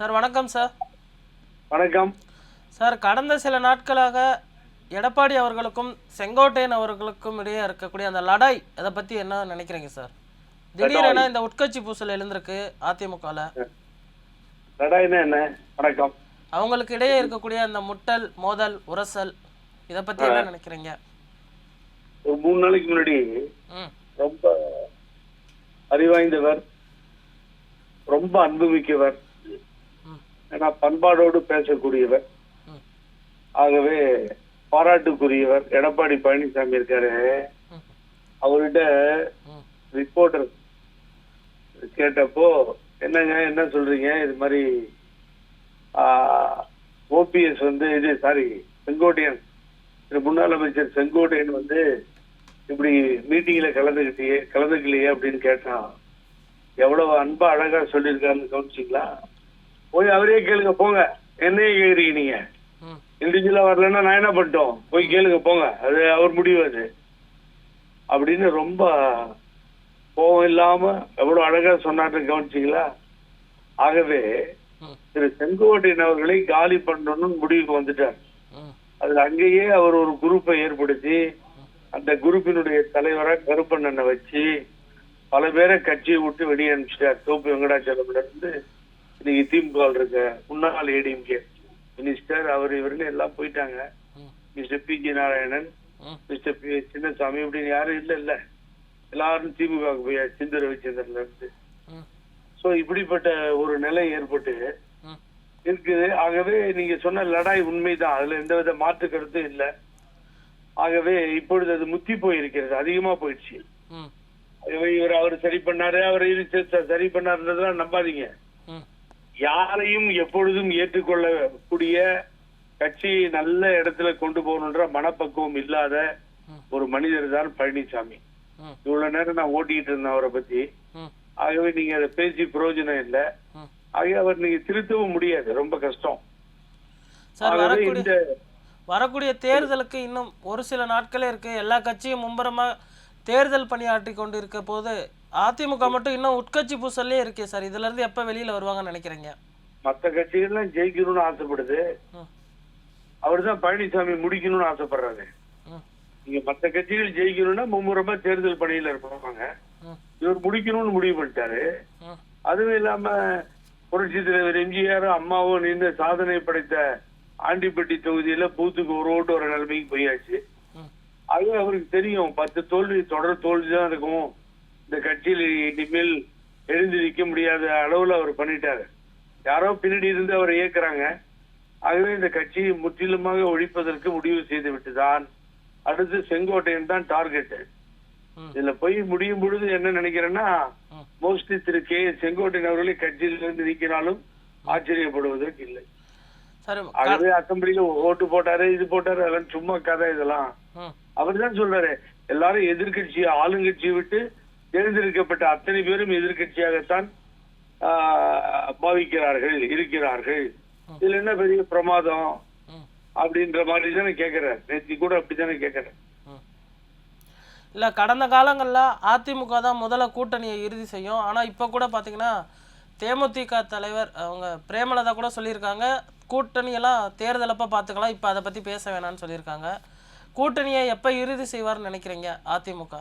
Sir வணக்கம் sir. வணக்கம். Sir கடந்த சில நாட்களாக எடப்பாடி அவர்களுக்கும் செங்கோட்டையன் அவர்களுக்கும் இடையே இருக்கக்கூடிய அந்த லடாய் இதை பற்றி என்ன நினைக்கிறீங்க சார்? திடீரென இந்த உட்கட்சி பூசல் எழுந்திருக்கு லடாய்னா என்ன? வணக்கம். அவங்களுக்கு இடையே இருக்கக்கூடிய அந்த முட்டல் மோதல் உரசல் இதை பற்றி என்ன நினைக்கிறீங்க? ஒரு மூணு நாளைக்கு முன்னாடி ரொம்ப அறிவாய்ந்தவர் ரொம்ப அன்புமிக்கவர் ஏன்னா பண்பாடோடு பேசக்கூடியவர். ஆகவே பாராட்டுக்குரியவர். எடப்பாடி பழனிசாமி இருக்காரு. அவர்கிட்ட ரிப்போர்ட்டர் கேட்டப்போ என்னங்க என்ன சொல்றீங்க? இது மாதிரி ஓபிஎஸ் வந்து இது சாரி செங்கோட்டையன். திரு முன்னாள் அமைச்சர் செங்கோட்டையன் வந்து இப்படி மீட்டிங்கில் கலந்துக்கிட்டே கலந்துக்கலையே அப்படின்னு கேட்டான். எவ்வளவு அன்பா அழகா சொல்லியிருக்காருன்னு கவனிச்சிங்களா? போய் அவரே கேளுங்க போங்க. என்னையே கேக்குறீங்க நீங்க இண்டிவிஜுவலா வரலன்னா நான் என்ன பண்ணிட்டோம்? போய் கேளுங்க போங்க. அது அவர் முடிவு அது. அப்படின்னு ரொம்ப கோவம் இல்லாம எவ்வளவு அழகா சொன்னாருன்னு கவனிச்சிங்களா? ஆகவே திரு செங்கோட்டையன் அவர்களை காலி பண்ணணும்னு முடிவுக்கு வந்துட்டார். அதுல அங்கேயே அவர் ஒரு குரூப்பை ஏற்படுத்தி அந்த குரூப்பினுடைய தலைவரா கருப்பண்ணனை வச்சு பல பேரை கட்சியை விட்டு வெளியே அனுப்பிச்சிட்டார். தோப்பு வெங்கடாச்சலம்ல இருந்து இன்னைக்கு திமுக இருக்க முன்னாள் ஏடிஎம்கே மினிஸ்டர் அவர் இவருன்னு எல்லாம் போயிட்டாங்க. Mister P G Narayanan mister P Chinnasamy இப்படின்னு யாரும் இல்ல இல்ல எல்லாரும் திமுக போய் சிந்தர் ரவிச்சந்திரன்ல இருந்து. சோ இப்படிப்பட்ட ஒரு நிலை ஏற்பட்டு இருக்குது. ஆகவே நீங்க சொன்ன லடாய் உண்மைதான். அதுல எந்த வித மாற்று கருத்தும் இல்ல. ஆகவே இப்பொழுது அது முத்தி போயிருக்கிறது. அதிகமா போயிடுச்சு. இவர் அவர் சரி பண்ணாரு. அவர் சரி பண்ணாருன்றதெல்லாம் நம்பாதீங்க. யாரையும் எப்பொழுதும் ஏற்றுக்கொள்ளக்கூடிய கட்சியை நல்ல இடத்துல கொண்டு போகணுன்ற மனப்பக்குவம் இல்லாத. ஒரு மனிதர் தான் பழனிசாமி. இவ்வளவு நேரம் நான் ஓட்டிட்டு இருந்தேன் அவரை பத்தி. ஆகவே நீங்க அதை பேசி பிரயோஜனம் இல்லை. ஆகவே அவர் நீங்க திருத்தவும் முடியாது. ரொம்ப கஷ்டம். ஆகவே இந்த வரக்கூடிய தேர்தலுக்கு இன்னும் ஒரு சில நாட்களே இருக்கு. எல்லா கட்சியும் மும்பரமா தேர்தல் பணியாற்றி கொண்டு இருக்க போது அதிமுக மட்டும் இன்னும் உட்கட்சி பூசல்லே இருக்கே சார். இதுல இருந்து எப்ப வெளியில வருவாங்கன்னு நினைக்கிறீங்க? மத்த கட்சிகள்லாம் ஜெயிக்கணும்னு ஆசைப்படுது. அவர் தான் பழனிசாமி முடிக்கணும்னு ஆசைப்படுறாரு. நீங்க மத்த கட்சிகள் ஜெயிக்கணும்னா மும்முரமா தேர்தல் பணியில இருப்பாங்க. இவர் முடிக்கணும்னு முடிவு பண்ணிட்டாரு. அதுவும் இல்லாம புரட்சி தலைவர் எம்ஜிஆர் அம்மாவும் நீண்ட சாதனை படைத்த ஆண்டிப்பட்டி தொகுதியில பூத்துக்கு ஒரு ஓட்டு வர நிலைமைக்கு போயாச்சு. அது அவருக்கு தெரியும். பத்து தோல்வி தொடர் தோல்வி தான் இருக்கும். இந்த கட்சியில் இனிமேல் எழுந்து நிற்க முடியாத அளவுல அவர் பண்ணிட்டாரு. யாரோ பின்னாடி இருந்து அவரை இயக்குறாங்க ஆகவே இந்த கட்சியை முற்றிலுமாக ஒழிப்பதற்கு முடிவு செய்து விட்டுதான். அடுத்து செங்கோட்டையன் தான் டார்கெட். இதுல போய் முடியும் பொழுது என்ன நினைக்கிறேன்னா. மோஸ்ட்லி திரு கே செங்கோட்டையன் அவர்களே கட்சியிலிருந்து நீக்கினாலும் ஆச்சரியப்படுவதற்கு இல்லை. ஆகவே அசம்பிளியில ஓட்டு போட்டாரு இது போட்டாரு அதெல்லாம் சும்மா கதை இதெல்லாம். அவர் தான் சொல்றாரு எல்லாரும் எதிர்கட்சி ஆளுங்கட்சியை விட்டு தேர்ந்தெடுக்கப்பட்ட அத்தனை பேரும் எதிர்கட்சியாகத்தான் பாவிக்கிறார்கள் இருக்கிறார்கள். இதுல என்ன பெரிய பிரமாதம்? அப்படின்ற மாதிரி தானே கேக்குறாரு. நேத்தி கூட அப்படித்தானே கேக்குறாரு. ம் இல்லை கடந்த காலங்களில் அதிமுக தான் முதல்ல கூட்டணியை இறுதி செய்யும். ஆனால் இப்போ கூட பார்த்தீங்கன்னா தேமுதிக தலைவர் அவங்க பிரேமலதா கூட சொல்லியிருக்காங்க. கூட்டணியெல்லாம் தேர்தலப்போ பார்த்துக்கலாம் இப்போ அதை பற்றி பேச வேணாம்னு சொல்லியிருக்காங்க. கூட்டணியை எப்போ இறுதி செய்வார்னு நினைக்கிறீங்க அதிமுக?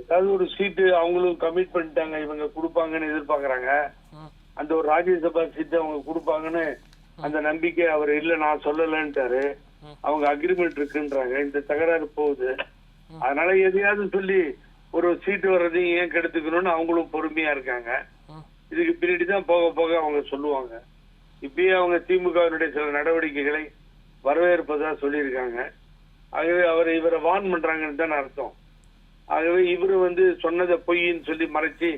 ஏதாவது ஒரு சீட்டு அவங்களும் கமிட் பண்ணிட்டாங்க இவங்க கொடுப்பாங்கன்னு எதிர்பார்க்கறாங்க. அந்த ஒரு ராஜ்யசபா சீட்டு அவங்க கொடுப்பாங்கன்னு அந்த நம்பிக்கை அவர் இல்ல நான் சொல்லலன்ட்டாரு. அவங்க அக்ரிமெண்ட் இருக்குன்றாங்க. இந்த தகராறு போகுது. அதனால எதையாவது சொல்லி ஒரு சீட்டு வர்றதையும் ஏன் கெடுத்துக்கணும்னு அவங்களும் பொறுமையா இருக்காங்க. இதுக்கு பின்னாடி தான் போக போக அவங்க சொல்லுவாங்க. இப்பயே அவங்க திமுகவினுடைய சில நடவடிக்கைகளை வரவேற்பதா சொல்லியிருக்காங்க. ஆகவே அவர் இவரை வான் பண்றாங்கன்னு தான் அர்த்தம். ஆகவே இவரு வந்து சொன்னதை பொய்ன்னு சொல்லி மறைச்சு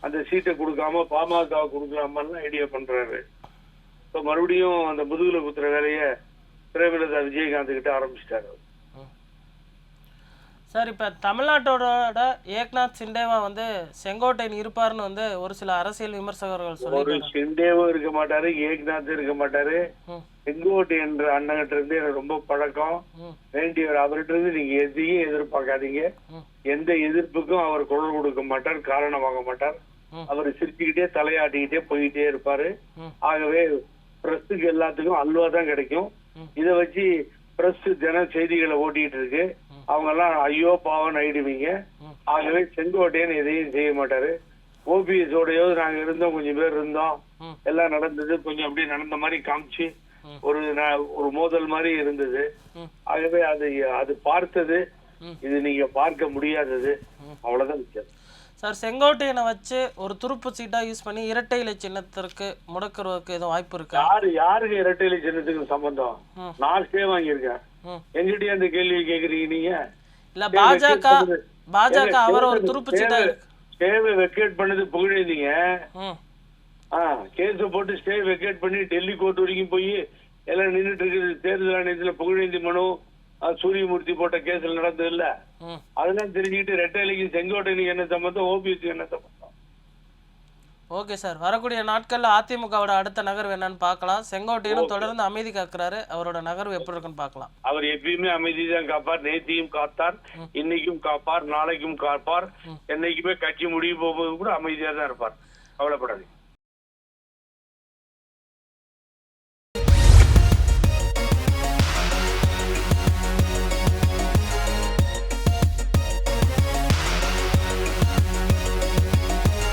அந்த சீட்டை கொடுக்காம பாமக கொடுக்கலாமான்னு ஐடியா பண்றாரு. இப்ப மறுபடியும் அந்த முதுகுல குத்துற வேலையை பிரேமலதா விஜயகாந்த் கிட்ட ஆரம்பிச்சிட்டாரு சார் இப்போ தமிழ்நாட்டோட ஏக்நாத் சிண்டேவா வந்து செங்கோட்டையன் இருப்பார்னு வந்து ஒரு சில அரசியல் விமர்சகர்கள் ஒரு சொல்லியிருக்காங்க. சிண்டேவும் இருக்க மாட்டாரு ஏக்நாத் இருக்க மாட்டாரு. செங்கோட்டை என்ற அண்ணகிட்ட இருந்து எனக்கு ரொம்ப பழக்கம். வேண்டியவர் அவர்கிட்ட இருந்து நீங்க எதையும் எதிர்பார்க்காதீங்க. எந்த எதிர்ப்புக்கும் அவர் குரல் கொடுக்க மாட்டார் காரணமாக மாட்டார். ம். அவர் சிரிச்சுக்கிட்டே தலையாட்டிக்கிட்டே போயிட்டே இருப்பாரு. ஆகவே பிரஸுக்கு எல்லாத்துக்கும் அல்வா தான் கிடைக்கும். இத வச்சு பிரஸ் தின செய்திகளை ஓட்டிட்டு இருக்கு. அவங்க எல்லாம் ஐயோ பாவம் ஆயிடுவீங்க. ஆகவே செங்கோட்டையன் எதையும் செய்ய மாட்டாரு ஓபிஎஸ் ஓடையோ நாங்க இருந்தோம் கொஞ்சம் பேர் இருந்தோம். எல்லாம் நடந்தது கொஞ்சம் அப்படியே நடந்த மாதிரி காமிச்சு. ஒரு ஒரு மோதல் மாதிரி இருந்தது. ஆகவே அது அது பார்த்தது. இது நீங்க பார்க்க முடியாதது அவ்வளவுதான் வித்தியாசம் சார் செங்கோட்டையனை வச்சு ஒரு துருப்பு சீட்டா யூஸ் பண்ணி இரட்டை இலை சின்னத்திற்கு முடக்கிறதுக்கு எதுவும் வாய்ப்பு இருக்கா யாரு யாருக்கு இரட்டையில சின்னத்துக்கு சம்பந்தம். நான் ஸ்டே வாங்கியிருக்கேன் ம். எங்கிட்டயே அந்த கேள்வி கேக்குறீங்க நீங்க? இல்ல பாஜக பாஜக அவர் ஒரு துருப்பு சீட்டா ஸ்டேவை வெக்கேட் பண்ணது புகழேந்தீங்க கேஸ போட்டு ஸ்டே வெக்கேட் பண்ணி டெல்லி கோர்ட் வரைக்கும் போய் எல்லாம் நின்னுட்டு இருக்குது. தேர்தல் ஆணையத்துல புகழேந்தி மனு சூரியமூர்த்தி போட்ட கேஸ்ல நடந்தது இல்ல. அதெல்லாம் தெரிஞ்சுக்கிட்டு ரெட்டைலைக்கு செங்கோட்டைக்கு என்ன சம்பந்தம் ஓபிஎஸ்க்கு என்ன சம்பந்தம்? Okay sir. வரக்கூடிய நாட்கள்ல அதிமுகவோட அடுத்த நகர்வு என்னன்னு பார்க்கலாம். செங்கோட்டையனும் தொடர்ந்து அமைதி காக்குறாரு. அவரோட நகர்வு எப்படி இருக்குன்னு பார்க்கலாம். அவர் எப்பயுமே அமைதி தான் காப்பார். நேத்தியும் காத்தார். இன்னைக்கும் காப்பார். நாளைக்கும் காப்பார். என்னைக்குமே கட்சி முடிவு போகும்போது கூட அமைதியா தான் இருப்பார். கவலைப்படாதீங்க.